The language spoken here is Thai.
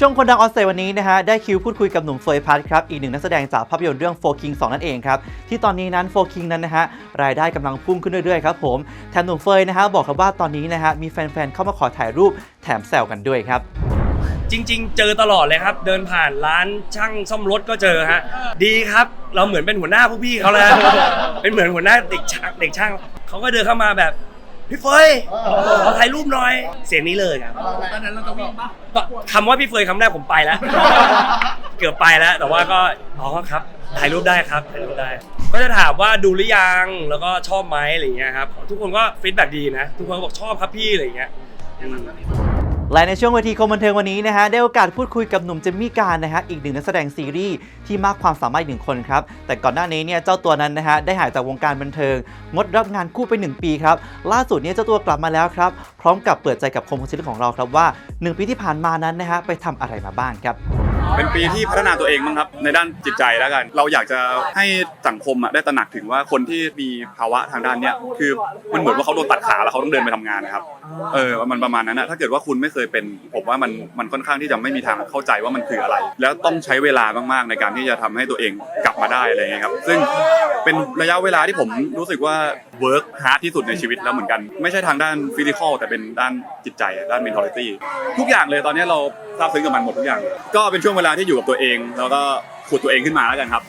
ช่วงคนดังออสเตรวันนี้นะฮะได้คิวพูดคุยกับหนุ่มเฟยพัทครับอีกหนึ่งนักแสดงจากภาพยนตร์เรื่องโฟคิง2นั่นเองครับที่ตอนนี้นั้นโฟคิงนั้นนะฮะรายได้กำลังพุ่งขึ้นเรื่อยๆครับผมแถมหนุ่มเฟยนะฮะบอกครับว่าตอนนี้นะฮะมีแฟนๆเข้ามาขอถ่ายรูปแถมแซวกันด้วยครับ จริง ๆ เจอตลอดเลยครับ เดินผ่านร้านช่างซ่อมรถก็เจอฮะดีครับเราเหมือนเป็นหัวหน้าพวกพี่เขาเลยฮะเป็นเหมือนหัวหน้าเด็กช่างเด็กช่างเขาก็เดินเข้ามาแบบ พี่เฟยขอถ่ายรูปหน่อย เสียงนี้เลยครับตอนนั้นเราจะวิ่งปะคำว่าพี่เฟยคำแรกผมไปแล้ว เกือบไปแล้ว แต่ว่าก็อ๋อครับถ่ายรูปได้ครับถ่ายรูปได้ ก็จะถามว่าดูหรือยังแล้วก็ชอบไหมอะไรอย่างเงี้ยครับทุกคนก็ฟีดแบ็กดีนะ ทุกคนก็บอกชอบครับพี่อะไรอย่างเงี้ยอืม และในช่วงเวทีคมบันเทิงวันนี้นะฮะได้โอกาสพูดคุยกับหนุ่มเจมมี่การนะฮะอีกหนึ่งนักแสดงซีรีส์ที่มากความสามารถหนึ่งคนครับแต่ก่อนหน้านี้เนี่ยเจ้าตัวนั้นนะฮะได้หายจากวงการบันเทิง งดรับงานคู่ไป 1 ปีครับล่าสุดเนี่ยเจ้าตัวกลับมาแล้วครับพร้อมกับเปิดใจกับคมคนซีรีส์ของเราครับว่า 1 ปีที่ผ่านมานั้นนะฮะไปทำอะไรมาบ้างครับ เป็นปีที่พัฒนาตัวเองมั้งครับ ในด้านจิตใจแล้วกัน เราอยากจะให้สังคมอะได้ตระหนักถึงว่าคนที่มีภาวะทางด้านเนี้ยคือมันเหมือนว่าเขาโดนตัดขาแล้วเขาต้องเดินไปทำงานนะครับ เออมันประมาณนั้นนะถ้าเกิดว่าคุณไม่เคยเป็น ผมว่ามันมันค่อนข้างที่จะไม่มีทางเข้าใจว่ามันคืออะไร แล้วต้องใช้เวลามากๆในการที่จะทำให้ตัวเองกลับมาได้อะไรเงี้ยครับ ซึ่งเป็นระยะเวลาที่ผมรู้สึกว่าเวิร์กฮาร์ดที่สุดในชีวิตแล้วเหมือนกัน ไม่ใช่ทางด้านฟิสิกอลแต่เป็นด้านจิตใจ ด้าน mentality ทุกอย่างเลยตอนนี้เราซาบซึ้งกับมันหมดทุกอย่าง ก็เป็นช่วงเวลาที่อยู่กับตัวเอง แล้วก็ขุดตัวเองขึ้นมาแล้วกันครับ